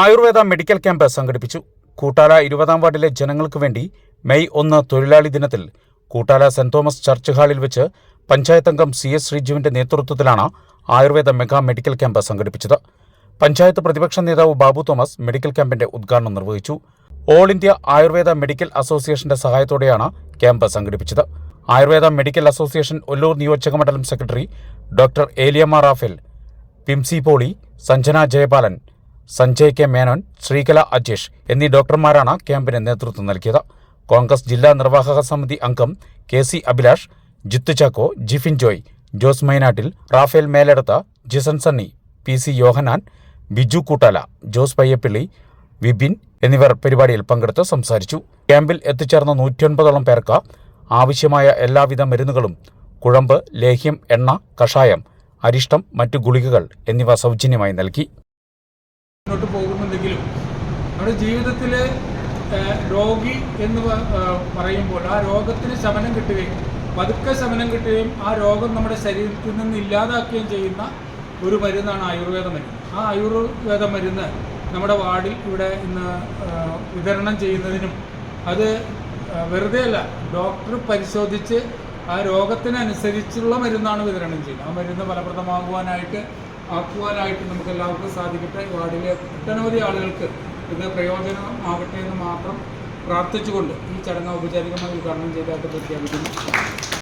Ayurveda medical camp സംഘടിപ്പിച്ചു. കൂട്ടാല ഇരുപതാം വാർഡിലെ ജനങ്ങൾക്ക് വേണ്ടി മെയ് ഒന്ന് തൊഴിലാളി ദിനത്തിൽ കൂട്ടാല സെന്റ് തോമസ് ചർച്ച് ഹാളിൽ വെച്ച് പഞ്ചായത്ത് അംഗം സി എസ് ശ്രീജുവിന്റെ നേതൃത്വത്തിലാണ് ആയുർവേദ മെഗാ മെഡിക്കൽ ക്യാമ്പ് സംഘടിപ്പിച്ചത്. പഞ്ചായത്ത് പ്രതിപക്ഷ നേതാവ് ബാബു തോമസ് മെഡിക്കൽ ക്യാമ്പിന്റെ ഉദ്ഘാടനം നിർവഹിച്ചു. ഓൾ ഇന്ത്യ ആയുർവേദ മെഡിക്കൽ അസോസിയേഷന്റെ സഹായത്തോടെയാണ് ക്യാമ്പ് സംഘടിപ്പിച്ചത്. ആയുർവേദ മെഡിക്കൽ അസോസിയേഷൻ ഒല്ലൂർ നിയോജക മണ്ഡലം secretary doctor Eliyamma Raphael Pimsy Poly Sanjana Jayapalan Sanjay K Menon Sreekala Ajesh എന്നീ ഡോക്ടർമാരാണ് ക്യാമ്പിന് നേതൃത്വം നൽകിയത്. കോൺഗ്രസ് ജില്ലാ നിർവാഹക സമിതി അംഗം K C Abhilash Jithu Chacko Jifin Joy Jose Mainattil Raphael Meledathu Jison Sunny P C Yohannan Biju Koottala Jose Payyappilly Vipin എന്നിവർ പരിപാടിയിൽ പങ്കെടുത്ത് സംസാരിച്ചു. ക്യാമ്പിൽ എത്തിച്ചേർന്ന നൂറ്റിയൊൻപതോളം പേർക്ക് ആവശ്യമായ എല്ലാവിധ മരുന്നുകളും കുഴമ്പ് ലേഹ്യം എണ്ണ കഷായം അരിഷ്ടം മറ്റു ഗുളികകൾ എന്നിവ സൗജന്യമായി നൽകി. മുന്നോട്ട് പോകുന്നുണ്ടെങ്കിലും നമ്മുടെ ജീവിതത്തിൽ രോഗി എന്ന് പറയുമ്പോൾ ആ രോഗത്തിന് ശമനം കിട്ടുകയും പതുക്കെ ശമനം കിട്ടുകയും ആ രോഗം നമ്മുടെ ശരീരത്തിൽ നിന്ന് ഇല്ലാതാക്കുകയും ചെയ്യുന്ന ഒരു മരുന്നാണ് ആയുർവേദ മരുന്ന്. ആ ആയുർവേദ മരുന്ന് നമ്മുടെ വാർഡിൽ ഇവിടെ ഇന്ന് വിതരണം ചെയ്യുന്നതിനും അത് വെറുതെ അല്ല ഡോക്ടർ പരിശോധിച്ച് ആ രോഗത്തിനനുസരിച്ചുള്ള മരുന്നാണ് വിതരണം ചെയ്യുന്നത്. ആ മരുന്ന് ഫലപ്രദമാകുവാനായിട്ട് ആക്കുവാനായിട്ട് നമുക്ക് എല്ലാവർക്കും സാധിക്കട്ടെ വാർഡിലെ ഒട്ടനവധി ആളുകൾക്ക് ഇത് പ്രയോജനമാകട്ടെ എന്ന് മാത്രം പ്രാർത്ഥിച്ചുകൊണ്ട് ഈ ചടങ്ങ് ഔപചാരികമായി ഉദ്ഘാടനം ചെയ്തതായിട്ട് പ്രഖ്യാപിക്കുന്നു